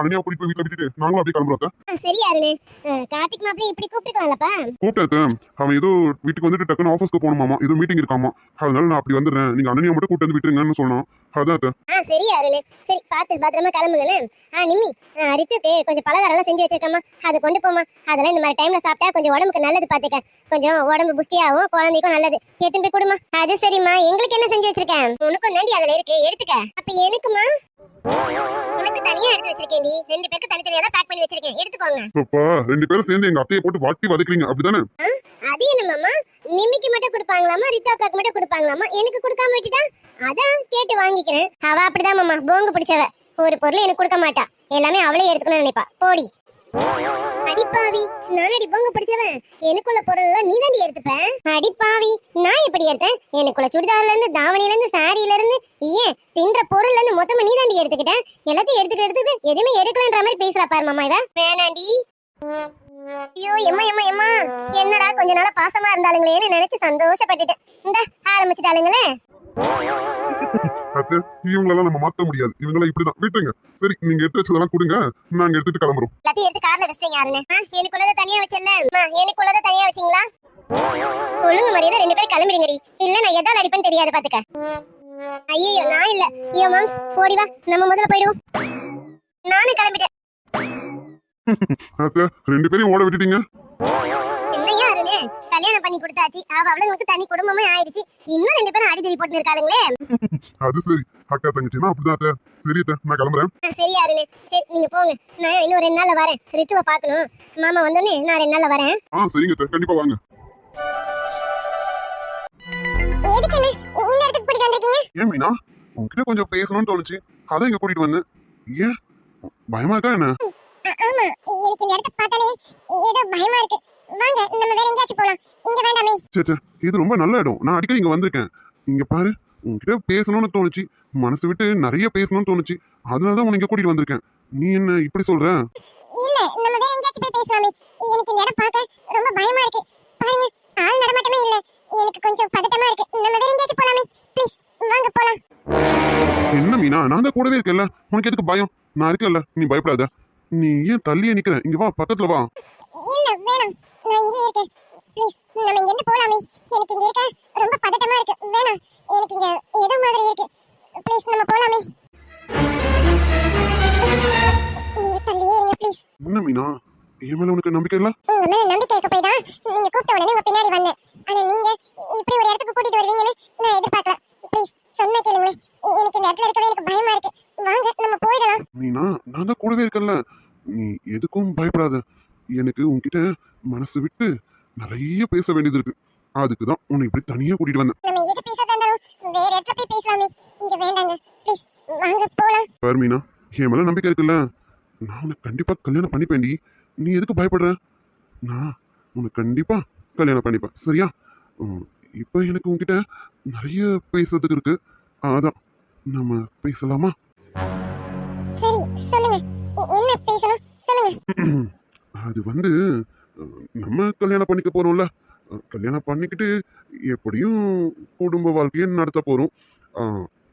அனன்யா கூட்டிட்டு போய் வீட்டுல விட்டுட்டு நாங்களும் அப்படியே கிளம்புறோம் சரி அருண். கார்த்திக் மாப்பிள்ளை இப்படி கூப்பிட்டுக்கலாம்லப்பா கூப்பிட்டேன். அவன் ஏதோ வீட்டுக்கு வந்துட்டு டக்குன்னு ஆஃபீஸ்க்கு போகணுமாமா ஏதோ மீட்டிங் இருக்காமா. அதனால நான் அப்படி வந்துடுறேன். நீங்க அனன்யா மட்டும் கூட்டு வந்து விட்டுருங்கன்னு சொன்னான். அதான் அத்தை. ஆ சரி அருண். சரி பார்த்து பத்திரமா கிளம்புங்கண்ணே. ஆ நிம்மி. ஆ, ரித்துக்கு கொஞ்சம் பலகாரம்லாம் செஞ்சு வச்சிருக்கம்மா. அதை கொண்டு போமா அதெல்லாம் இந்த மாதிரி டைம்ல சாப்பிட்டா கொஞ்சம் உடம்புக்கு நல்லது பாத்துக்க. கொஞ்சம் உடம்பு புஷ்டியாகும் குழந்தைக்கும் நல்லது. எடுத்துன்னு போய் கொடுமா அது சரிம்மா. எங்களுக்கு என்ன செஞ்சு வச்சிருக்கேன் உனக்கும் தாண்டி அதுல இருக்கு. எடுத்துக்க. அப்ப எனக்குமா உனக்கு தனியா எடுத்து வச்சிருக்கேன்டி. ரெண்டு பேருக்கு தனித்தனியா தான் பேக் பண்ணி வச்சிருக்கேன். எடுத்துக்கோங்க. அப்பா ரெண்டு பேரும் சேர்ந்து எங்க அத்தையை போட்டு வாட்டி வதக்குறீங்க. அப்படிதானே அது என்னமாமா நிம்மிக்கு மட்டும் கொடுப்பாங்களாமா ரித்தாக்காக்கு மட்டும் கொடுப்பாங்களாமா எனக்கு கொடுக்காம விட்டுட்டா? அதான் கேட்டு வாங்கிக்கிறேன். அவ அப்படிதான் மாமா போங்கு பிடிச்சவ. ஒரு பொருள் எனக்கு கொடுக்க மாட்டா. எல்லாமே அவளே எடுத்துக்கணும்னு நினைப்பா. போடி. அடிப்பாவி நானடி போங்க பிடிச்சவன் எனக்குள்ள பொருள் எல்லாம் நீ தாண்டி எடுத்துப்பேன் அடிப்பாவி நான் எப்படி எடுத்தேன்? எனக்குள்ள சுடிதார்ல இருந்து தாவணில இருந்து சாரியில இருந்து ஏன் தின்ற பொருள்ல இருந்து மொத்தமா நீ தாண்டி எடுத்துக்கிட்டேன் எல்லாத்தையும் எடுத்துட்டு எடுத்துட்டு எதுவுமே எடுக்கலன்ற மாதிரி பேசுறா பாரு மாமா இவ. வேணாண்டி. ஐயோ எம்மா எம்மா எம்மா. என்னடா கொஞ்ச நாளா பாசமா இருந்தாளுங்களேன்னு நினைச்சு சந்தோஷப்பட்டுட்டேன். இந்த ஆரம்பிச்சுட்டாளுங்களே. அத்தை இவங்களெல்லாம் நம்ம மாத்த முடியாது. இவங்களாம் இப்படிதான். விட்டுருங்க. சரி நீங்க எடுத்து வச்சதெல்லாம் கொடுங்க. நாங்க எடுத்துட்டு கிளம்புறோம். எல்லாத்தையும் எடுத்து கார்ல வச்சிட்டீங்க யாருன்னு. எனக்குள்ளத தனியா வச்சல எனக்குள்ளத தனியா வச்சீங்களா? ஒழுங்கு மரியாதை. ரெண்டு பேரும் கிளம்பிடுங்கடி. இல்ல நான் எதால அடிப்பேன்னு தெரியாது பாத்துக்க. ஐயோ நான் இல்ல. ஐயோ மாம்ஸ் வா. நம்ம முதல்ல போயிடுவோம். நானும் கிளம்பிட்டேன். அத்தை ரெண்டு பேரையும் ஓட விட்டுட்டீங்க. என்னையா அருணே கல்யாணம் பண்ணி கொடுத்தாச்சு. அவ அவளுங்களுக்கு தனி குடும்பமே ஆயிடுச்சு. இன்னும் ரெண்டு பேரும் அடிதடி போட்டு இருக்காளுங்களே அது சரி. அக்கா தங்கச்சின்னா அப்படிதான் அத்தை. சரி அத்தை நான் கிளம்புறேன். ஆ, சரி அருணே. சரி நீங்க போங்க. நான் இன்னும் ரெண்டு நாள்ல வரேன். ரித்துவை பார்க்கணும். மாமா வந்தோடனே நான் ரெண்டு நாள்ல வரேன். ஆ சரிங்க அத்தை. கண்டிப்பா வாங்க. எதுக்கு என்ன இந்த இடத்துக்கு கூட்டிட்டு வந்திருக்கீங்க? ஏன் மீனா? உன்கிட்ட கொஞ்சம் பேசணும்னு தோணுச்சு. அதான் இங்க கூட்டிட்டு வந்தேன். ஏன்? பயமா இருக்கா என்ன? ஆமா எனக்கு இந்த இடத்த பார்த்தாலே ஏதோ பயமா இருக்கு. வாங்க நம்ம வேற எங்கேயாச்சும் போலாம். இங்க வேண்டாமே. சே சே இது ரொம்ப நல்ல இடம். நான் அடிக்கடி இங்க வந்திருக்கேன். இங்க பாரு உன்கிட்ட பேசணும்னு தோணுச்சு. மனசு விட்டு நிறைய பேசணும்னு தோணுச்சு. அதனால தான் உன்னை இங்க கூட்டிட்டு வந்திருக்கேன். நீ என்ன இப்படி சொல்ற? இல்ல நம்ம வேற எங்கேயாச்சும் போய் பேசலாமே. எனக்கு இந்த இடம் பார்க்க ரொம்ப பயமா இருக்கு. பாருங்க ஆள் நடமாட்டமே இல்ல. எனக்கு கொஞ்சம் பதட்டமா இருக்கு. நம்ம வேற எங்கேயாச்சும் போலாமே. ப்ளீஸ் வாங்க போலாம். என்ன மீனா? நான் தான் கூடவே இருக்கேன்ல. உனக்கு எதுக்கு பயம்? நான் இருக்கேன்ல. நீ பயப்படாத. நீ ஏன் தள்ளியே நிக்கிற? இங்க வா பக்கத்துல வா. இல்ல வேணாம். நான் இங்கே இருக்கேன். ப்ளீஸ் நம்ம இங்க இருந்து போலாமே. எனக்கு இங்க இருக்க ரொம்ப பதட்டமா இருக்கு. வேணாம். எனக்கு இங்க ஏதோ மாதிரி இருக்கு. ப்ளீஸ் நம்ம போலாமே. நீங்க தள்ளியே இருங்க ப்ளீஸ் என்ன மீனா? என் மேல உனக்கு நம்பிக்கை இல்ல? உங்க மேல நம்பிக்கை இருக்க போய் தான் நீங்க கூப்பிட்ட உடனே உங்க பின்னாடி வந்தேன். ஆனா நீங்க இப்படி ஒரு இடத்துக்கு கூட்டிட்டு வருவீங்கன்னு நான் எதிர்பார்க்கல. ப்ளீஸ் சொன்ன கேளுங்களேன். எனக்கு இந்த இடத்துல இருக்கவே எனக்கு பயமா இருக்கு. வாங்க நம்ம போயிடலாம். மீனா நான் தான் கூடவே இருக்கேன்ல. நீ எதுக்கும் பயப்படாத. எனக்கு உன்கிட்ட மனசு விட்டு நிறைய பேச வேண்டியது இருக்கு. அதுக்கு தான் உன்னை இப்படி தனியா கூட்டிட்டு வந்தேன். நம்ம எது பேசுறதா இருந்தாலும் வேற இடத்துல போய் பேசலாமே. இங்க வேண்டாங்க. ப்ளீஸ் வாங்க போலாம். பாரு மீனா என் மேல நம்பிக்கை இருக்குல்ல. நான் உனக்கு கண்டிப்பா கல்யாணம் பண்ணிப்பேன்டி. நீ எதுக்கு பயப்படுற? நான் உனக்கு கண்டிப்பா கல்யாணம் பண்ணிப்பேன். சரியா? இப்போ எனக்கு உன்கிட்ட நிறைய பேசுறதுக்கு இருக்கு. அதான் நம்ம பேசலாமா? சரி சொல்லுங்க. என்ன பேசணும்? சொல்லுங்க. அது வந்து நம்ம கல்யாணம் பண்ணிக்க போறோம்ல. கல்யாணம் பண்ணிக்கிட்டு எப்படியும் குடும்ப வாழ்க்கையை நடத்த போறோம்.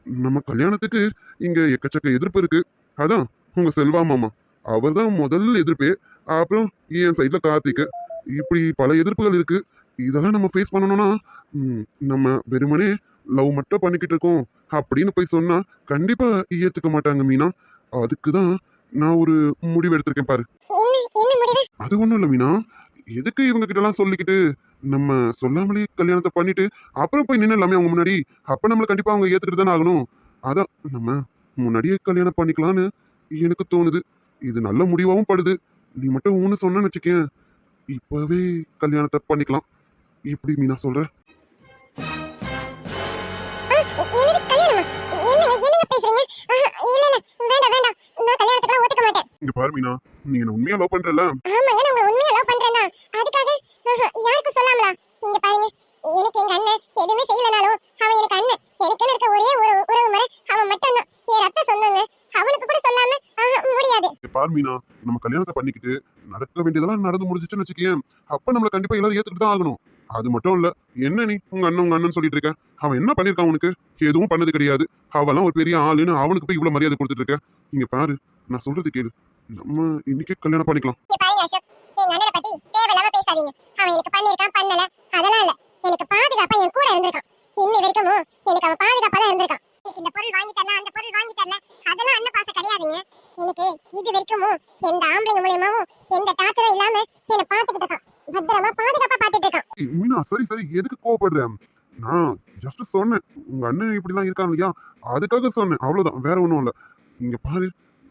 நம்ம கல்யாணத்துக்கு இங்க எக்கச்சக்க எதிர்ப்பு இருக்கு. அதான் உங்க செல்வா மாமா. அவர் தான் முதல் எதிர்ப்பே. அப்புறம் என் சைட்ல கார்த்திக். இப்படி பல எதிர்ப்புகள் இருக்கு. இதெல்லாம் நம்ம ஃபேஸ் பண்ணணும்னா நம்ம வெறுமனே லவ் மட்டும் பண்ணிக்கிட்டு இருக்கோம் அப்படின்னு போய் சொன்னா கண்டிப்பா ஏத்துக்க மாட்டாங்க மீனா. அதுக்கு தான் நான் ஒரு முடிவு எடுத்திருக்கேன் பாரு. அது ஒண்ணும் இல்ல மீனா. எதுக்கு இவங்க கிட்ட எல்லாம் சொல்லிக்கிட்டு நம்ம சொல்லாமலே கல்யாணத்தை பண்ணிட்டு அப்புறம் போய் நின்று எல்லாமே அவங்க முன்னாடி. அப்ப நம்மள கண்டிப்பா அவங்க ஏத்துக்கிட்டு தானே ஆகணும். அதான் நம்ம முன்னாடியே கல்யாணம் பண்ணிக்கலாம்னு எனக்கு தோணுது. இது நல்ல முடிவாவும் படுது. நீ மட்டும் ஊன்னு சொன்னேன்னு வச்சுக்கேன். இப்பவே கல்யாணத்தை பண்ணிக்கலாம். இப்படி மீனா சொல்ற? இங்க பாரு மீனா நீ என்ன உண்மையா லவ் பண்றல ஆமாங்க நான் உங்களை உண்மையா லவ் பண்றேன் தான் அதுக்காக ஆஹா, யாருக்கும் சொல்லாமலா? இங்க பாருங்க எனக்கு எங்க அண்ணன் எதுவுமே செய்யலனாலும் அவன் எனக்கு அண்ணன். எனக்குன்னு இருக்க ஒரே ஒரு உறவு முறை அவன் மட்டும்தான். என் ரத்த சொன்னாங்க அவனுக்கு கூட சொல்லாம முடியாது. பாரு மீனா நம்ம கல்யாணத்தை பண்ணிக்கிட்டு நடக்க வேண்டியதெல்லாம் நடந்து முடிஞ்சிச்சுன்னு வச்சுக்கேன். அப்ப நம்மள கண்டிப்பா எல்லாரும் ஏத்துக்கிட்டு தான் ஆகணும். அது மட்டும் இல்ல என்ன நீ உங்க அண்ணன் உங்க அண்ணன் சொல்லிட்டு இருக்க? அவன் என்ன பண்ணிருக்கான் உனக்கு? எதுவும் பண்ணது கிடையாது. அவெல்லாம் ஒரு பெரிய ஆளுன்னு அவனுக்கு போய் இவ்வளவு மரியாதை கொடுத்துட்டு இருக்க? இங்க பாரு நான் சொல்றது கேளு. நம்ம இன்னைக்கே கல்யாணம் பண்ணிக்கலாம். இங்க பாருங்க அசோக். எங்க அண்ணனை பத்தி தேவையில்லாம பேசாதீங்க. அவன் எனக்கு பண்ணிருக்கான் பண்ணல. அதெல்லாம் இல்ல. எனக்கு பாதுகாப்பா என் கூட இருந்திருக்கான். இன்னி வரைக்கும் எனக்கு அவன் பாதுகாப்பா தான் இருந்திருக்கான். எனக்கு இந்த பொருள் வாங்கி தரல அந்த பொருள் வாங்கி தரல. அதெல்லாம் அண்ணன் பாசம் கிடையாதுங்க. எனக்கு இது வரைக்கும் எந்த ஆம்பளைங்க மூலியமாவும் எந்த டார்ச்சரும் இல்லாம என்னை பாத்துக்கிட்டு இருக்கான். பத்திரமா பாதுகாப்பா பாத்துட்டு இருக்கான். மீனா சரி சரி. எதுக்கு கோவப்படுற? நான் ஜஸ்ட் சொன்னேன். உங்க அண்ணன் இப்படிலாம் இருக்கான் இல்லையா? அதுக்காக சொன்னேன். அவ்வளவுதான். வேற ஒண்ணும் இல்ல. இங்க பாரு.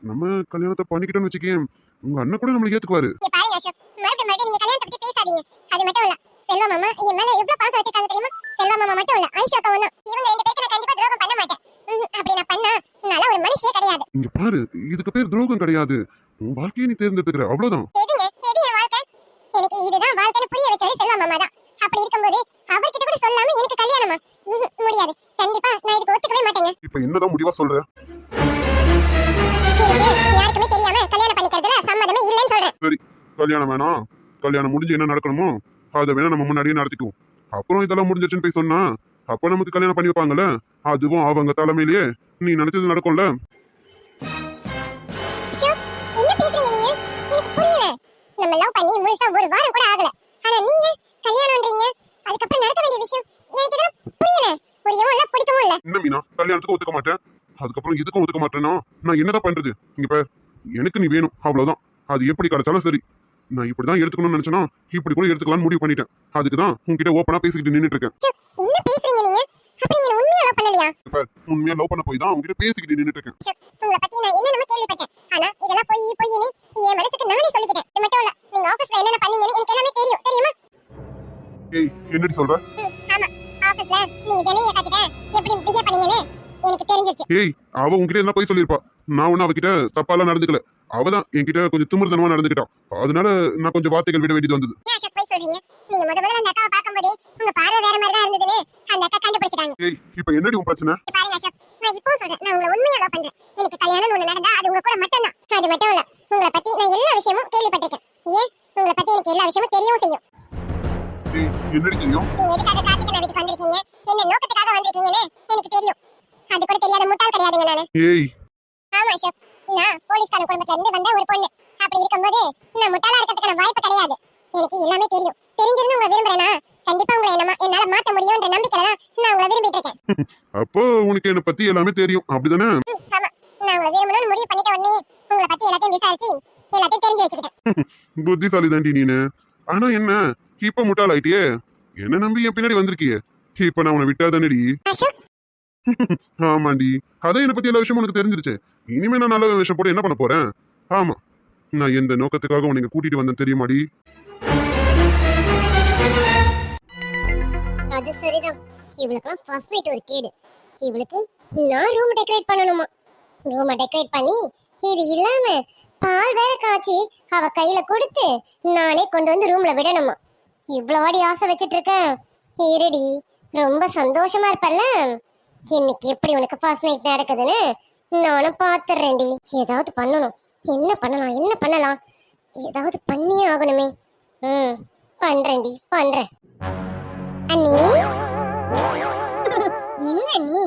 நம்ம கல்யாணத்தை பண்ணிக்கிட்டோம்னு வச்சுக்கேன். உங்க அண்ணன் கூட நம்மளை ஏத்துக்குவாரு. பாருங்க அசோக். மறுபடியும் மறுபடியும் நீங்க கல்யாணத்தை பத்தி பேசாதீங்க. அது மட்டும் இல்ல. செல்வா மாமா என் மேல எவ்வளவு பாசம் வச்சிருக்காங்க தெரியுமா? செல்வா மாமா மட்டும் இல்ல. ஐஷா தான். இவங்க ரெண்டு பேருக்கு நான் கண்டிப்பா துரோகம் பண்ண மாட்டேன். அப்படி நான் பண்ணா நல்ல ஒரு மனுஷியே கிடையாது. இங்க பாரு இதுக்கு பேர் துரோகம் கிடையாது. உன் வாழ்க்கையை நீ தேர்ந்தெடுத்துக்கிற. அவ்வளவுதான். எதுங்க? எது என் வாழ்க்கை? எனக்கு இதுதான் வாழ்க்கைன்னு புரிய வச்சது செல்வா மாமா தான். அப்படி இருக்கும்போது அவர்கிட்ட கூட சொல்லாம எனக்கு கல்யாணமா. முடியாது. கண்டிப்பா நான் இதுக்கு ஒத்துக்கவே மாட்டேங்க. இப்ப என்னதான் முடிவா சொல்ற? எனக்கு யாருக்குமே தெரியாம கல்யாணம் பண்ணிக்கிறதுல சம்மதமே இல்லைன்னு சொல்றேன். கல்யாணம் வேணாம். கல்யாணம் முடிஞ்சு என்ன நடக்கணுமோ அதை வேணா நம்ம முன்னாடியே நடத்திக்குவோம். அப்புறம் இதெல்லாம் முடிஞ்சிச்சுன்னு போய் சொன்னா அப்ப நமக்கு கல்யாணம் பண்ணி வைப்பாங்கல்ல? அதுவும் அவங்க தலைமையிலேயே. நீ நினைச்சது நடக்கும்ல? நம்ம லவ் பண்ணி முழுசா ஒரு வாரம் கூட ஆகல. ஆனா நீங்க கல்யாணம்ன்றீங்க. அதுக்கப்புறம் நடக்க வேண்டிய விஷயம் எனக்கு இதெல்லாம் புரியல. புரியவும் இல்ல பிடிக்கவும் இல்ல. என்ன மீனா? கல்யாணத்துக்கும் ஒத்துக்க மாட்டேன். அதுக்கப்புறம் இதுக்கும் ஒத்துக்க மாட்டேன்னா நான் என்னதான் பண்றது? இங்க பார் எனக்கு நீ வேணும் அவ்வளவுதான். அது எப்படி கிடைச்சாலும் சரி. நான் இப்படிதான் எடுத்துக்கணும்னு நினைச்சேன்னா இப்படி கூட எடுத்துக்கலாம்னு முடிவு பண்ணிட்டேன். அதுக்கு தான் உன்கிட்ட ஓப்பனா பேசிக்கிட்டு நின்னுட்டு இருக்கேன். உண்மையா லவ் பண்ண போய் தான் உன்கிட்ட பேசிக்கிட்டு நின்னுட்டு இருக்கேன். உங்களை பத்தி நான் என்னென்ன கேள்விப்பட்டேன். ஆனா இதெல்லாம் பொய் பொய்ன்னு என் மனசுக்கு நானே சொல்லிக்கிட்டேன். இது மட்டும் இல்ல நீங்க ஆபீஸ்ல என்னென்ன பண்ணீங்கன்னு எனக்கு எல்லாமே தெரியும். தெரியுமா? ஏய் என்னடி சொல்ற? ஆமா. ஆபீஸ்ல நீங்க ஜனனிய காட்டிட்ட எப்படி பிஹேவ் பண்ணீங்கன்னு? எனக்கு தெரிஞ்சிருச்சு. ஏய் அவ உன்கிட்ட என்ன போய் சொல்லியிருப்பா. நான் ஒன்னும் அவகிட்ட தப்பாலாம் நடந்துக்கல. அவதான் என்கிட்ட கொஞ்சம் திமிர்தனமா நடந்துக்கிட்டான் அதனால நான் கொஞ்சம் வார்த்தைகள் விட வேண்டியது வந்தது. ஏன் அசோக் போய் சொல்றீங்க? நீங்க முத முதல்ல அந்த அக்காவை பார்க்கும்போதே உங்க பார்வை வேற மாதிரி தான் இருந்ததுன்னு அந்த அக்கா கண்டுபிடிச்சிட்டாங்க. ஏய் இப்ப என்னடி உன் பிரச்சனை? இப்போ சொல்றேன். நான் உங்களை உண்மையா லவ் பண்றேன். எனக்கு கல்யாணம் ஒண்ணு நடந்தா அது உங்க கூட மட்டும்தான். அது மட்டும் இல்ல உங்களை பத்தி நான் எல்லா விஷயமும் கேள்விப்பட்டிருக்கேன். ஏன்? உங்களை பத்தி எனக்கு எல்லா விஷயமும் தெரியவும் செய்யும். ஏய் என்னடி தெரியும் நீங்க எதுக்காக கார்த்திகை வீட்டுக்கு வந்திருக்கீங்க? என்ன நோக்கத்துக்காக வந்திருக்கீங்கன்னு எனக்கு தெரியும். அது கூட தெரியாத முட்டாள் கிடையாதுங்க நானு. ஏய். ஆமா அசோக் நான் போலீஸ்கார குடும்பத்துல இருந்து வந்த ஒரு பொண்ணு. அப்படி இருக்கும்போது நான் முட்டாளா இருக்கிறதுக்கான வாய்ப்பு கிடையாது. எனக்கு எல்லாமே தெரியும். தெரிஞ்சிருந்து உங்களை விரும்புறேனா? கண்டிப்பா உங்களை என்ன என்னால மாத்த முடியும்ன்ற நம்பிக்கையில தான் நான் உங்களை விரும்பிட்டு இருக்கேன். அப்போ உனக்கு என்னை பத்தி எல்லாமே தெரியும். அப்படிதானே? ஆமா. நான் உங்களை விரும்பணும்னு முடிவு பண்ணிட்ட உடனே உங்களை பத்தி எல்லாத்தையும் விசாரிச்சு எல்லாத்தையும் தெரிஞ்சு வச்சுக்கிட்டேன். புத்திசாலி தாண்டி நீனு. ஆனா என்ன? இப்ப முட்டாள் ஆயிட்டியே என்ன நம்பி என் பின்னாடி வந்திருக்கியே. இப்ப நான் உன்னை விட்டா தானடி? ஆமாண்டி. அதான் என்னை பத்தி எல்லா விஷயமும் உனக்கு தெரிஞ்சிருச்சு. இனிமே நான் நல்ல விஷயம் போட்டு என்ன பண்ண போறேன்? ஆமா. நான் எந்த நோக்கத்துக்காக உனக்கு கூட்டிட்டு வந்தேன் தெரியுமாடி? அது சரிதான். இவளுக்குலாம் ஃபர்ஸ்ட் நைட் ஒரு கேடு. இவளுக்கு நான் ரூம் டெக்கரேட் பண்ணணுமா? ரூமை டெக்கரேட் பண்ணி இது இல்லாம பால் வேற காய்ச்சி அவ கையில கொடுத்து நானே கொண்டு வந்து ரூம்ல விடணுமா? இவ்வளோ வாடி ஆசை வச்சிட்டு இருக்கேன். இருடி ரொம்ப சந்தோஷமா இருப்பல்ல? இன்னைக்கு எப்படி உனக்கு ஃபர்ஸ்ட் நைட் நடக்குதுன்னு நானும் பார்த்துறேன்டி ஏதாவது பண்ணணும். என்ன பண்ணலாம்? என்ன பண்ணலாம்? ஏதாவது பண்ணியே ஆகணுமே. ம் பண்றேன்டி. பண்றேன். அண்ணி? என்ன நீ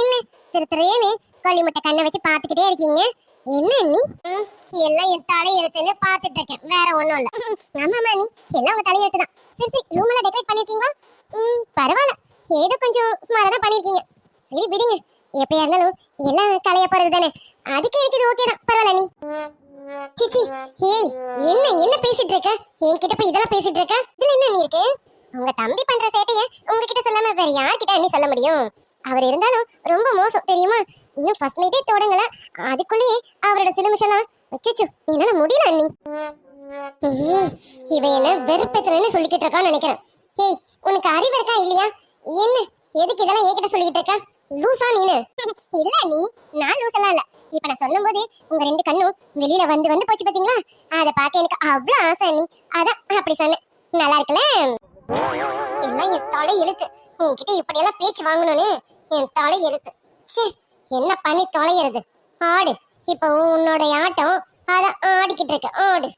என்ன? திரு திரையனு களிமுட்டை கண்ணை வச்சு பார்த்துக்கிட்டே இருக்கீங்க. என்ன நீ எல்லாம் என் தலையெழுத்துன்னு பார்த்துட்டு இருக்கேன். வேற ஒன்றும் இல்ல. ஆமாம்மா நீ எல்லாம் உங்கள் தலையெழுத்து தான் சரி சரி ரூம் டெக்கரேட் பண்ணிருக்கீங்க ம் பரவாயில்ல. ஏதோ கொஞ்சம் சுமாராக தான் பண்ணிருக்கீங்க. சரி விடுங்க. எப்படியா இருந்தாலும் எல்லாம் கலைய போறது தானே அதுக்கு எனக்கு இது ஓகே தான். பரவாயில்ல நீ. சிச்சி ஏய் என்ன என்ன பேசிட்டு இருக்க? என்கிட்ட போய் இதெல்லாம் பேசிட்டு இருக்க? இதுல என்ன நீ இருக்கு? உங்க தம்பி பண்ற சேட்டைய உங்ககிட்ட சொல்லாம வேற யார்கிட்ட அண்ணி சொல்ல முடியும்? அவர் இருந்தாலும் ரொம்ப மோசம் தெரியுமா? இன்னும் ஃபர்ஸ்ட் நைட்டே தொடங்கல. அதுக்குள்ளேயே அவரோட சிலுமிஷலாம் வச்சுச்சு என்னால முடியல அண்ணி. ம்ஹும். இவன் என்ன வெறுப்பேத்தனன்னு சொல்லிக்கிட்டு இருக்கான்னு நினைக்கிறேன். ஏய் உனக்கு அறிவு இருக்கா இல்லையா? என்ன எதுக்கு இதெல்லாம் என்கிட்ட சொல்லிக்கிட்டு இருக்க? லூசா நீனு. இல்ல நீ நான் லூசெல்லாம் இல்ல. இப்ப நான் சொல்லும் போது உங்க ரெண்டு கண்ணும் வெளியில வந்து வந்து போச்சு பாத்தீங்களா? அத பார்க்க எனக்கு அவ்வளவு ஆசை நீ. அதான் அப்படி சொன்னேன். நல்லா இருக்குல்ல? எல்லாம் என் தலை எழுத்து. உன்கிட்ட இப்படியெல்லாம் பேச்சு வாங்கணும்னு என் தலை எழுத்து. ச்சே என்ன பண்ணி தொலைகிறது ஆடு இப்போ உன்னோட ஆட்டம் அதான் ஆடிக்கிட்டு இருக்க. ஆடு.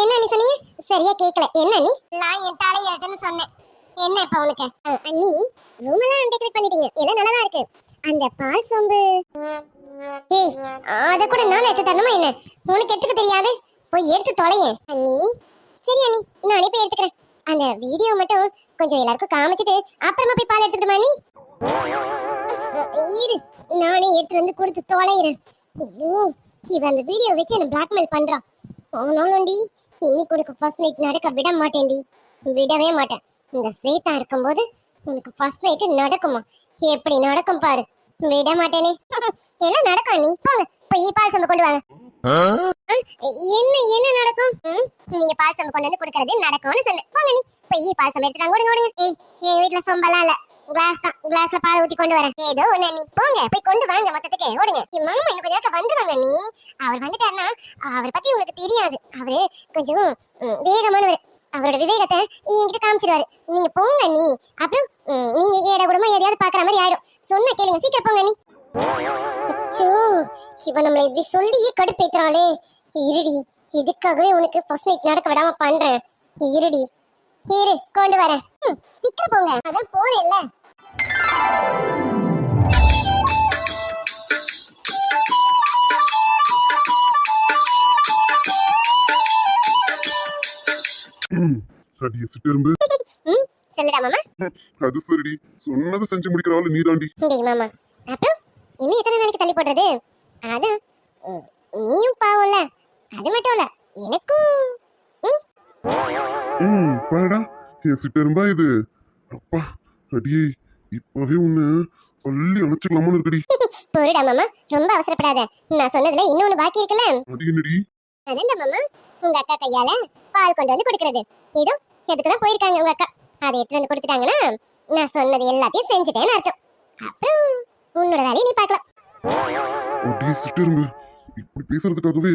என்ன நீ சொன்னீங்க? சரியா கேட்கல என்ன நீ? நான் என் தலை எழுத்துன்னு சொன்னேன். என்ன இப்ப உனக்கு அண்ணி ரூம் எல்லாம் டெக்கரேட் பண்ணிட்டீங்க. எல்லாம் நல்லா தான் இருக்கு. அந்த பால் சொம்பு. ஏய் அத கூட நான் எடுத்து தரணுமா என்ன? உனக்கு எடுத்துக்க தெரியாது? போய் எடுத்து தொலைய. அண்ணி. சரி அண்ணி நானே போய் எடுத்துக்கிறேன். அந்த வீடியோ மட்டும் கொஞ்சம் எல்லாருக்கும் காமிச்சிட்டு அப்புறமா போய் பால் எடுத்துக்கிட்டுமா நீ இரு நானே எடுத்துட்டு வந்து கொடுத்து தொலைகிறேன் இவன் அந்த வீடியோ வச்சு என்ன பிளாக்மெயில் பண்றான் ஆனாலும்டி இன்னைக்கு உனக்கு ஃபர்ஸ்ட் நைட் நடக்க விட மாட்டேன்டி. விடவே மாட்டேன். இந்த ஸ்வேதா இருக்கும்போது உனக்கு ஃபர்ஸ்ட் நைட் நடக்குமா? எப்படி நடக்கும் பாரு. விட மாட்டேனே. எல்லாம் நடக்கும்? நீ போங்க. போய் பால் சம்பு கொண்டு வாங்க. என்ன என்ன நடக்கும்? நீங்க பால் சம்பு கொண்டு வந்து கொடுக்கறது நடக்கும்னு சொன்னேன் போங்க நீ. போய் பால் சம்பு எடுத்துட்டு வாங்க, ஓடுங்க எங்க வீட்ல சொம்பெல்லாம் இல்ல. கிளாஸ் தான். கிளாஸ்ல பால் ஊத்தி கொண்டு வரேன். ஏதோ ஒண்ணு நீ போங்க. போய் கொண்டு வாங்க மொத்தத்துக்கு. ஓடுங்க. மாமா இன்னும் கொஞ்ச நேரத்துல வந்துருவாங்க நீ. அவர் வந்துட்டாருன்னா அவரை பத்தி உங்களுக்கு தெரியாது. அவரு கொஞ்சம் வேகமானவர். அவரோட விவேகத்தை என்கிட்ட காமிச்சிடுவாரு நீங்க போங்க நீ அப்புறம் நீங்க ஏட கூடமா எதையாவது பாக்குற மாதிரி ஆயிடும். சொன்ன கேளுங்க. சீக்கிரம் போங்க நீ அச்சோ இவன் நம்மளை இப்படி சொல்லியே கடுப்பேத்துறாளே. இருடி இதுக்காகவே உனக்கு ஃபர்ஸ்ட் நைட் நடக்க விடாம பண்றேன். இருடி. இரு கொண்டு வரேன். சீக்கிரம் போங்க. அதான் போறேன்ல. சரி சிட்டெரும்பு சொல்லுடா மாமா. அது சரிடி. சொன்னதை செஞ்சு முடிக்கிற ஆளு நீதாண்டி. டேய் மாமா அப்புறம் இன்னும் எத்தனை நாளைக்கு தள்ளி போடுறது? அதான் நீயும் பாவம்ல அது மட்டும் இல்ல எனக்கும். ம், பாருடா. என் சிட்டெரும்பா இது. அப்பா அடியே இப்பவே உன்னை சொல்லி அணைச்சிக்கலாமான்னு இருக்குடி. பொறுடா மாமா ரொம்ப அவசரப்படாத. நான் சொன்னதுல இன்னொன்னு பாக்கி இருக்குல்ல. அது என்னடி? அதான்டா மாமா? உங்க அக்கா கையால பால் கொண்டு வந்து கொடுக்கறது. இதோ எதுக்கு தான் போயிருக்காங்க உங்க அக்கா? அதை எடுத்து வந்து கொடுத்துட்டாங்கன்னா நான் சொன்னது எல்லாத்தையும் செஞ்சுட்டேன்னு அர்த்தம். அப்புறம் உன்னோட வேலையை நீ பார்க்கலாம். அடியே சிட்டெரும்பு இப்படி பேசுறதுக்காகவே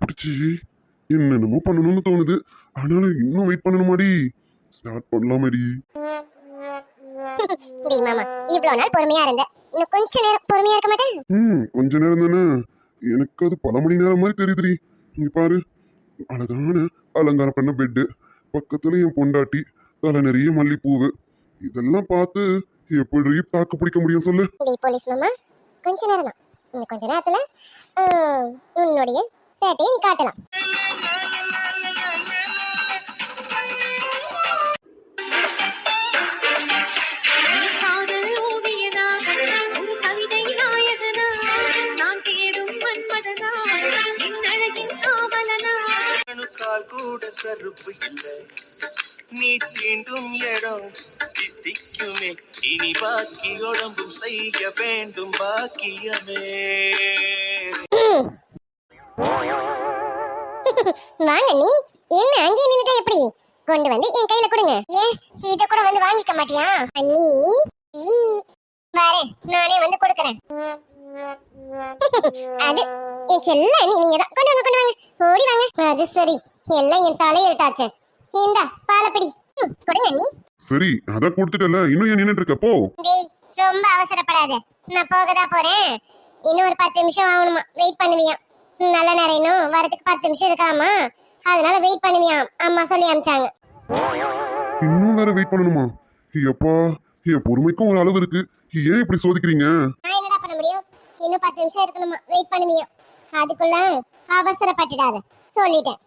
பிடிச்சி என்னென்னமோ பண்ணணும்னு தோணுது. ஆனாலும் இன்னும் வெயிட் பண்ணணுமாடி? ஸ்டார்ட் பண்ணலாமாடி. டேய் மாமா இவ்வளவு நாள் பொறுமையா இருந்த. இன்னும் கொஞ்ச நேரம் பொறுமையா இருக்க மாட்டேன்? ம் கொஞ்ச நேரம் தானே. எனக்கு அது பல மணி நேரம் மாதிரி தெரியுதுடி. இங்க பாரு அழகான அலங்காரம் பண்ண பெட்டு பக்கத்துல என் பொண்டாட்டி தலை நிறைய மல்லிப்பூவு. இதெல்லாம் பார்த்து எப்படி தாக்கு பிடிக்க முடியும் சொல்லு. போலீஸ் மாமா கொஞ்ச நேரம் தான் இன்னும் கொஞ்ச நேரத்துல உன்னுடைய சேட்டையை நீ காட்டலாம். கருப்பு இல்லை நீ தீண்டும் இடம் தித்திக்குமே இனி பாக்கி உடம்பும் செய்ய வேண்டும் பாக்கியமே. வாங்க நீ. என்ன அங்கே நின்னுட்ட எப்படி? கொண்டு வந்து என் கையில கொடுங்க. ஏன் இத கூட வந்து வாங்கிக்க மாட்டியா? அண்ணி. ஈ, வரேன் நானே வந்து கொடுக்கறேன். அது என் செல்ல அண்ணி நீங்க தான் கொண்டு வாங்க கொண்டு வாங்க. ஓடி வாங்க. அது சரி. எல்லாம் என் தலையெழுத்தாச்சு இந்தா பாலப்பிடி. கொடுங்க அண்ணி. சரி அதான் கொடுத்துட்டல இன்னும் ஏன் நின்னுட்டு இருக்க? போ. டேய் ரொம்ப அவசரப்படாத. நான் போகதா போறேன். இன்னும் ஒரு பத்து நிமிஷம் ஆகணுமா? வெயிட் பண்ணுவியா நல்ல நேரம் இன்னும். வரதுக்கு பத்து நிமிஷம் இருக்காமா? அதனால வெயிட் பண்ணுவியாம். அம்மா சொல்லி அமிச்சாங்க இன்னும் வேற வெயிட் பண்ணணுமா? எப்பா என் பொறுமைக்கும் ஒரு அளவு இருக்கு. ஏன் இப்படி சோதிக்கிறீங்க? நான் என்னடா பண்ண முடியும்? இன்னும் பத்து நிமிஷம் இருக்கணுமா? வெயிட் பண்ணுவியா அதுக்குள்ள அவசரப்பட்டுடாத. சொல்லிட்டேன்.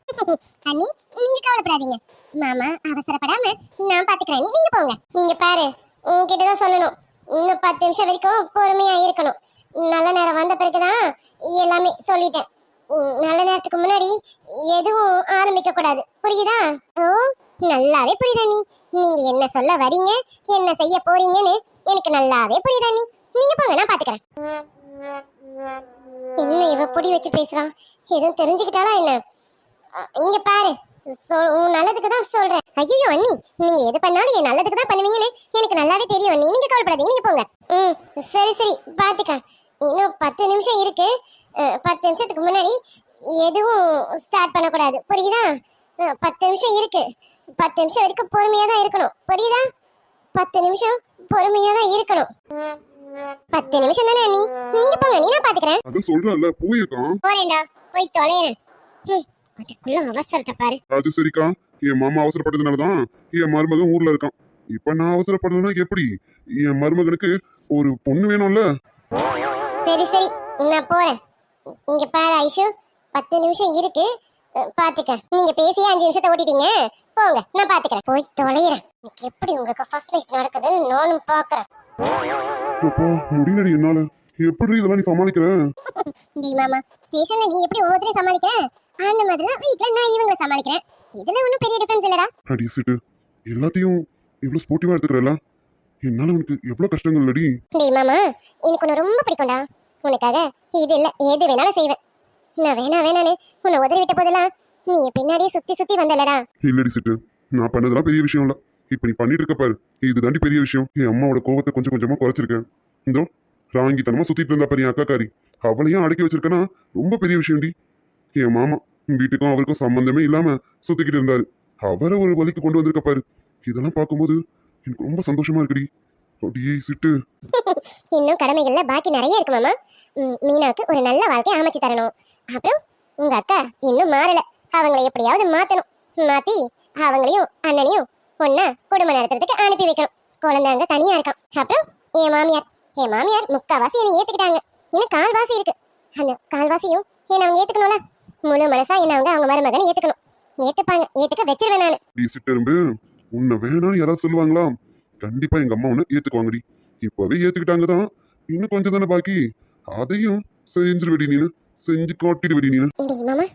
அண்ணி நீங்க கவலைப்படாதீங்க. மாமா அவசரப்படாம நான் பாத்துக்கிறேன். நீங்க போங்க. நீங்க பாரு உங்ககிட்ட தான் சொல்லணும். இன்னும் பத்து நிமிஷம் வரைக்கும் பொறுமையா இருக்கணும். நல்ல நேரம் வந்த பிறகுதான் எல்லாமே சொல்லிட்டேன். உம், நல்ல நேரத்துக்கு முன்னாடி எதுவும் ஆரம்பிக்க கூடாது. புரியுதா? ஓ நல்லாவே புரியுதா நீ நீங்க என்ன சொல்ல வரீங்க என்ன செய்ய போறீங்கன்னு எனக்கு நல்லாவே புரியுதா நீ நீங்க போங்க நான் பாத்துக்கிறேன். என்ன இவ பொடி வச்சு பேசுறான் எதுவும் தெரிஞ்சுக்கிட்டாலா என்ன? இங்க பாரு. உன் நல்லதுக்கு தான் சொல்றேன். ஐயோ அண்ணி நீங்க எது பண்ணாலும் என் நல்லதுக்கு தான் பண்ணுவீங்கன்னு எனக்கு நல்லாவே தெரியும் அண்ணி. நீங்க கவலைப்படாதீங்க நீங்க போங்க. ம் சரி சரி பாத்துக்க இன்னும் பத்து நிமிஷம் இருக்கு. பத்து நிமிஷத்துக்கு முன்னாடி எதுவும் ஸ்டார்ட் பண்ணக்கூடாது. புரியுதா? பத்து நிமிஷம் இருக்கு. பத்து நிமிஷம் வரைக்கும் பொறுமையா தான் இருக்கணும். புரியுதா? பத்து நிமிஷம் பொறுமையா தான் இருக்கணும். பத்து நிமிஷம் தானே அண்ணி? நீங்க போங்க நீ நான் பாத்துக்கிறேன். அதான் சொல்றேன்ல போறேன்டா. போய் தொலைறேன். அதுக்குள்ள அவசரத்தை பாரு. அது சரிக்கா. என் மாமா அவசரப்பட்டதுனால தான் என் மருமகன் ஊர்ல இருக்கான். இப்ப நான் அவசரப்படுறதுனா எப்படி? என் மருமகனுக்கு ஒரு பொண்ணு வேணும்ல? சரி சரி. நான் போறேன். இங்க பாரு ஐஷு. பத்து நிமிஷம் இருக்கு. பாத்துக்க. நீங்க பேசி அஞ்சு நிமிஷத்தை ஓட்டிட்டீங்க. போங்க நான் பாத்துக்கிறேன். போய் தொலைகிறேன் இன்னைக்கு எப்படி உங்களுக்கு ஃபர்ஸ்ட் நைட் நடக்குதுன்னு நானும் பாக்குறேன். அப்பா முடியலடி என்னால. எப்படி இதெல்லாம் நீ சமாளிக்கிற? டி மாமா. ஸ்டேஷன்ல நீ எப்படி ஒவ்வொருத்தரையும் சமாளிக்கிற? அந்த மாதிரி தான் வீட்ல நான் இவங்களை சமாளிக்கிறேன். இதுல ஒன்றும் பெரிய டிஃபரன்ஸ் இல்லடா. அடி சிட்டு. எல்லாத்தையும் இவ்வளவு ஸ்போர்ட்டிவா எடுத்துக்கிறல என்னால உனக்கு எவ்வளவு கஷ்டங்கள் இல்லடி டி மாமா எனக்கு உன்னை ரொம்ப பிடிக்கும்டா. உனக்காக இது இல்ல எது வேணாலும் செய்வேன். நான் வேணா வேணான்னு உன்னை உதறி விட்ட போதெல்லாம் நீ பின்னாடியே சுத்தி சுத்தி வந்தலடா இல்லடி சிட்டு. நான் பண்ணதெல்லாம் பெரிய விஷயம் இல்ல. இப்ப நீ பண்ணிட்டு இருக்க பாரு. இதுதாண்டி பெரிய விஷயம். என் அம்மாவோட கோவத்தை கொஞ்சம் கொஞ்சமா குறைச்சிருக்கேன். இதோ ராங்கித்தனமா சுத்திட்டு இருந்தா பாரு என் அக்காக்காரி அவளையும் அடக்கி வச்சிருக்கேன்னா ரொம்ப பெரிய விஷயம்டி. என் மாமா வீட்டுக்கும் அவருக்கும் சம்பந்தமே இல்லாம சுத்திக்கிட்டு இருந்தாரு. அவரை ஒரு வழிக்கு கொண்டு வந்திருக்க பாரு. இதெல்லாம் பார்க்கும்போது எனக்கு ரொம்ப சந்தோஷமா இருக்குடி. அப்படியே சிட்டு இன்னும் கடமைகள்ல பாக்கி நிறைய இருக்கு மாமா. ம், மீனாக்கு ஒரு நல்ல வாழ்க்கை அமைச்சு தரணும். அப்புறம் உங்க அக்கா இன்னும் மாறல. அவங்கள எப்படியாவது மாத்தணும். மாத்தி அவங்களையும் அண்ணனையும் ஒன்னா குடும்பம் நடத்துறதுக்கு அனுப்பி வைக்கணும். குழந்தை அங்க தனியா இருக்கான். அப்புறம் என் மாமியார். என் மாமியார் முக்காவாசி என்னை ஏத்துக்கிட்டாங்க. இன்னும் கால்வாசி இருக்கு. அந்த கால்வாசியும் என்ன அவங்க ஏத்துக்கணும்ல. முழு மனசா என்ன அவங்க அவங்க மருமகனை ஏத்துக்கணும். ஏத்துப்பாங்க. ஏத்துக்க வச்சிருவேன் நானு. டி சிட்டெரும்பு உன்னை வேணாம்னு யாராவது சொல்லுவாங்களா கண்டிப்பா எங்க அம்மா உன்னை ஏத்துக்குவாங்கடி. இப்பவே ஏத்துக்கிட்டாங்க தான். இன்னும் கொஞ்சம் தானே பாக்கி. அதையும் செஞ்சிருவடி நீனு. செஞ்சு காட்டிடுவடி நீனு. மாமா.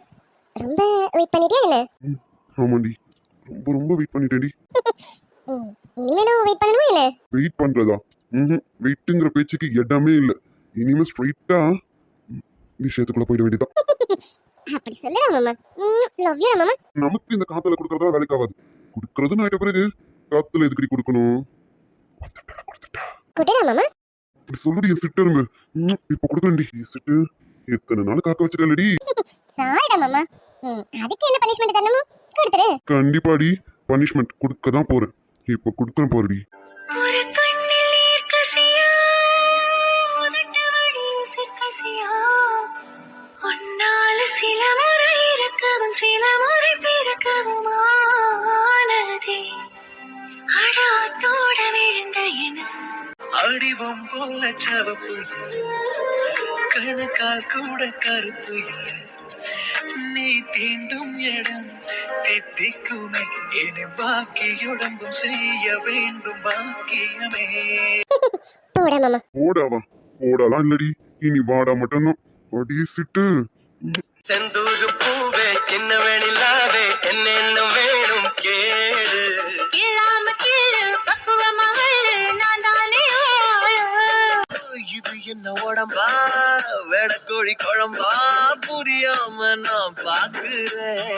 ரொம்ப வெயிட் பண்ணிட்டியா என்ன? ஆமாண்டி. ரொம்ப ரொம்ப வெயிட் பண்ணிட்டேன்டி. இனிமேலும் வெயிட் பண்ணணுமா என்ன? வெயிட் பண்றதா? ம் வெயிட்டுங்கிற பேச்சுக்கு இடமே இல்லை. இனிமே ஸ்ட்ரைட்டா விஷயத்துக்குள்ள போயிட வேண்டியதான் அப்படி சொல்லுடா மாமா. லவ் யூ மாமா நமக்கு இந்த காத்துல கொடுக்கறதா வேலைக்கு ஆகாது கொடுக்கறது ஆயிட்ட பிறகு காத்துல எதுக்கடி கொடுக்கணும்? குட்டடா மாமா இப்படி சொல்லுடி என் சிட்டு எறும்பு ம், இப்ப கொடுக்கறேன்டி. என் சிட்டு எத்தனை நாள் காக்க வச்சிருக்கலடி சாரிடா மாமா. அதுக்கு என்ன பனிஷ்மெண்ட் தரணுமோ? கொடுத்துரு. கண்டிப்பாடி. பனிஷ்மெண்ட் கொடுக்க தான் போறேன். இப்ப கொடுக்கறேன் போறடி அடிவம் போல சவப்பு கணக்கால் கூட கருப்பு இல்லை நீ தீண்டும் இடம் தித்திக்குமே. இனி பாக்கி உடம்பும் செய்ய வேண்டும் பாக்கியமே. போடா மாமா. ஓடாவா ஓடாலாம் இல்லடி. இனி வாடா மட்டும்தான். அடி சிட்டு. செந்தூரு பூவே சின்ன வேணிலாவே என்னென்னும் வேணும் கேடு என்ன உடம்பா? வெடக்கோழி குழம்பா? புரியாம நான் பாக்குறேன்.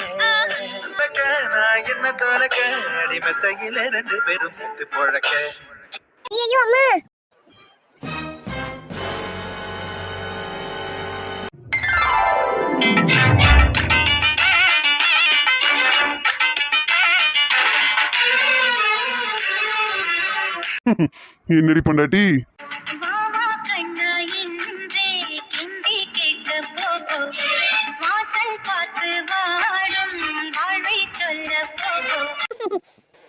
நான் என்ன தோலக்க அடிமத்தையில ரெண்டு பேரும் செத்து பொழக்க. ஐயோ அம்மா! என்னடி பொண்டாட்டி?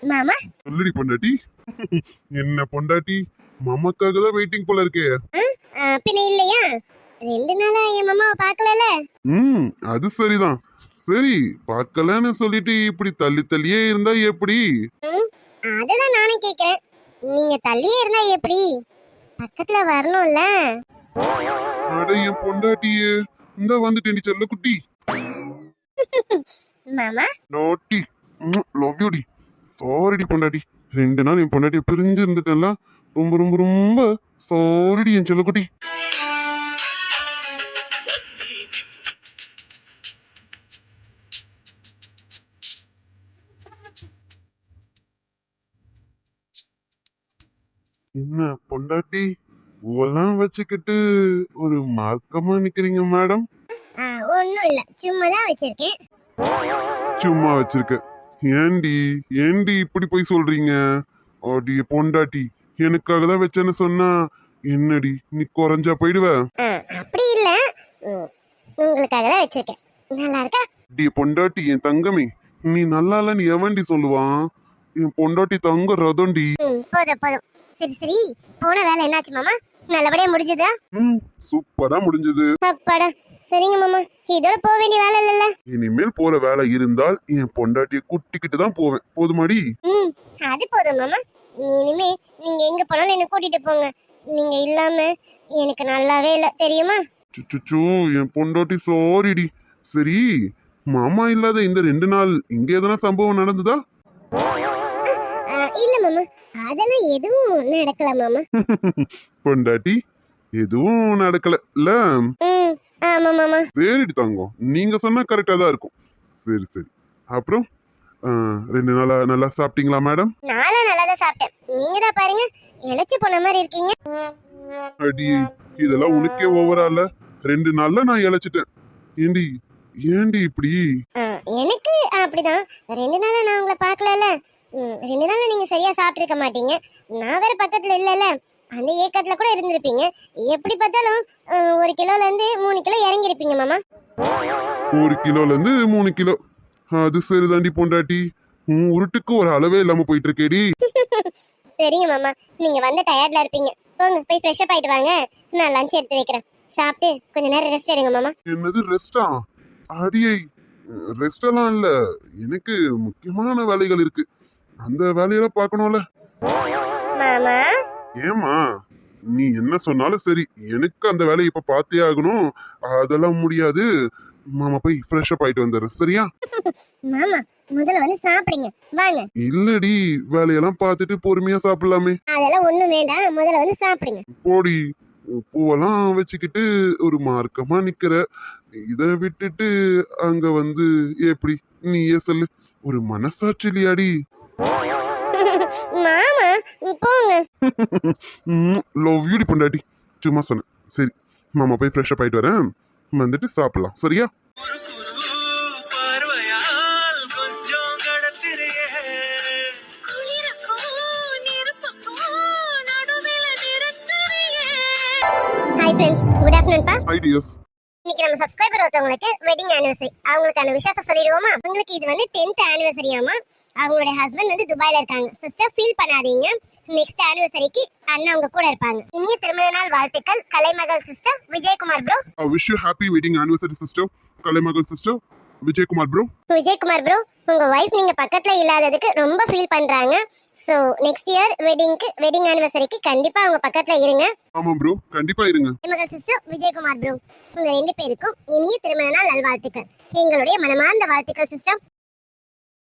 மாமா? சொல்லடி பொண்டாட்டி. என்ன பொண்டாட்டி? மாமாக்காக தான் வெயிட்டிங் போல இருக்கே. பின்ன இல்லையா? ரெண்டு நாளா என் மாமாவை பார்க்கலல ம் அது சரிதான். சரி பார்க்கலன்னு சொல்லிட்டு இப்படி தள்ளி தள்ளியே இருந்தா எப்படி? அதுதான் நானும் கேக்குறேன். நீங்க தள்ளியே இருந்தா எப்படி? பக்கத்துல வரணும்ல. அட என் பொண்டாட்டியே. இந்த வந்துட்டேன் செல்ல குட்டி மாமா? நோட்டி. லவ் யூடி சாரிடி பொண்டாட்டி. ரெண்டு நாள் என் பொண்டாட்டியை பிரிஞ்சு இருந்துட்டேன்ல. ரொம்ப ரொம்ப ரொம்ப சாரிடி என் செல்லக்குட்டி. என்ன பொண்டாட்டி? பூவெல்லாம் வச்சுக்கிட்டு ஒரு மார்க்கமா நிக்கிறீங்க மேடம். ஒண்ணும் இல்ல. சும்மா தான் வச்சிருக்கேன். சும்மா வச்சிருக்க. ஏண்டி ஏண்டி இப்படி போய் சொல்றீங்க? அடி பொண்டாட்டி எனக்காக தான் வச்சேன்னு சொன்னா என்னடி நீ குறைஞ்சா போயிடுவ? அப்படி இல்ல. உங்களுக்காக தான் வச்சிருக்கேன். நல்லா இருக்கா? டி பொண்டாட்டி என் தங்கமே நீ நல்லா இல்லைன்னு எவன்டி சொல்லுவான். என் பொண்டாட்டி தங்க ரதம்டி. போதும் போதும். சரி சரி. போன வேலை என்னாச்சு மாமா? நல்லபடியா முடிஞ்சதா? ம் சூப்பரா முடிஞ்சது. அப்பாடா. சரிங்க மாமா. இதோட போக வேண்டிய வேலை இல்லைல்ல. இனிமேல் போற வேலை இருந்தால் என் பொண்டாட்டியை குட்டிக்கிட்டு தான் போவேன். போதுமாடி? ம் அது போதும் மாமா. இனிமே நீங்க எங்க போனாலும் என்ன கூட்டிட்டு போங்க. நீங்க இல்லாம எனக்கு நல்லாவே இல்ல. தெரியுமா? சுச்சுச்சோ என் பொண்டாட்டி சாரிடி சரி மாமா இல்லாத இந்த ரெண்டு நாள் இங்க எதனா சம்பவம் நடந்ததா? ஆ, இல்ல மாமா. அதெல்லாம் எதுவும் நடக்கல மாமா. பொண்டாட்டி எதுவும் நடக்கல இல்ல? ம் ஆமா மாமா. சரிடி தங்கம். நீங்க சொன்னா கரெக்டா தான் இருக்கும். சரி சரி. அப்புறம் ரெண்டு நாளா நல்லா சாப்பிட்டீங்களா மேடம் நானும் நல்லா தான் சாப்பிட்டேன். நீங்க தான் பாருங்க இழைச்சி போன மாதிரி இருக்கீங்க. அடி இதெல்லாம் உனக்கே ஓவரா இல்ல. ரெண்டு நாள்ல நான் இழைச்சிட்டேன் ஏண்டி ஏண்டி இப்படி? எனக்கு அப்படிதான். ரெண்டு நாளா நான் உங்களை பார்க்கலல்ல. ம், ரெண்டு நாளா நீங்க சரியா சாப்பிட்டுருக்க மாட்டீங்க. நான் வேற பக்கத்துல இல்லைல்ல. அந்த ஏக்கத்துல கூட இருந்திருப்பீங்க. எப்படி பார்த்தாலும் ஒரு கிலோல இருந்து மூணு கிலோ இறங்கியிருப்பீங்க மாமா. ஒரு கிலோல இருந்து மூணு கிலோ. அது சரிதாண்டி பொண்டாட்டி. உன் உருட்டுக்கு ஒரு அளவே இல்லாம போயிட்டு இருக்கேடி சரிங்க மாமா. நீங்க வந்த டயர்ட்ல இருப்பீங்க. போங்க போய் ஃப்ரெஷ் அப் ஆயிட்டு வாங்க. நான் லஞ்ச் எடுத்து வைக்கிறேன். சாப்பிட்டு கொஞ்ச நேரம் ரெஸ்ட் எடுங்க மாமா. என்னது ரெஸ்டா அடியை ரெஸ்ட் எல்லாம் இல்ல. எனக்கு முக்கியமான வேலைகள் இருக்கு. அந்த வேலையெல்லாம் பார்க்கணும்ல. மாமா ஏமா நீ என்ன சொன்னாலும் சரி எனக்கு அந்த வேலையை இப்ப பார்த்தே ஆகணும். அதெல்லாம் முடியாது. மாமா போய் ஃப்ரெஷ் அப் ஆயிட்டு வந்துடுறேன் சரியா? மாமா முதல்ல வந்து சாப்பிடுங்க. வாங்க. இல்லடி வேலையெல்லாம் பார்த்துட்டு பொறுமையா சாப்பிடலாமே. அதெல்லாம் ஒண்ணும் வேண்டாம் முதல்ல வந்து சாப்பிடுங்க. போடி பூவெல்லாம் வச்சுக்கிட்டு ஒரு மார்க்கமா நிக்கிற. இத விட்டுட்டு அங்க வந்து எப்படி நீயே சொல்லு. ஒரு மனசாட்சி இல்லையாடி? மாமா போங்க. லவ் யூடி பொண்டாட்டி. சும்மா சொன்னேன். சரி மாமா போய் ஃப்ரெஷ் அப் ஆயிட்டு வரேன். வந்துட்டு சாப்பிடலாம். சரியா? ஹாய் ஃப்ரெண்ட்ஸ் குட் ஆஃப்டர்நூன்பா ஐடியஸ் இன்னைக்கு நம்ம சப்ஸ்கிரைபர் ஒருத்தவங்களுக்கு வெட்டிங் ஆனிவர்சரி அவங்களுக்கான விஷயத்த சொல்லிடுவோமா? உங்களுக்கு இது வந்து டென்த் ஆனிவர்சரியாமா அவங்களுடைய ஹஸ்பண்ட் வந்து துபாயில இருக்காங்க. சிஸ்டர் ஃபீல் பண்ணாதீங்க. நெக்ஸ்ட் ஆனிவர்சரிக்கு அண்ணா அவங்க கூட இருப்பாங்க. இனிய திருமண நாள் வாழ்த்துக்கள் கலைமகள் sister Vijayakumar bro I wish you happy wedding anniversary sister Kalaimagal sister Vijayakumar bro Vijayakumar bro உங்க ஒய்ஃப் நீங்க பக்கத்துல இல்லாததுக்கு ரொம்ப ஃபீல் பண்றாங்க. ஸோ நெக்ஸ்ட் இயர் வெட்டிங்க்கு வெட்டிங் ஆனிவர்சரிக்கு கண்டிப்பா அவங்க பக்கத்துல இருங்க. ஆமா ப்ரோ கண்டிப்பா இருங்க. மகள் சிஸ்டர் விஜயகுமார் ப்ரோ உங்க ரெண்டு பேருக்கும் இனிய திருமண நாள் நல்வாழ்த்துக்கள். எங்களுடைய மனமார்ந்த வாழ்த்துக்கள் சிஸ்டர்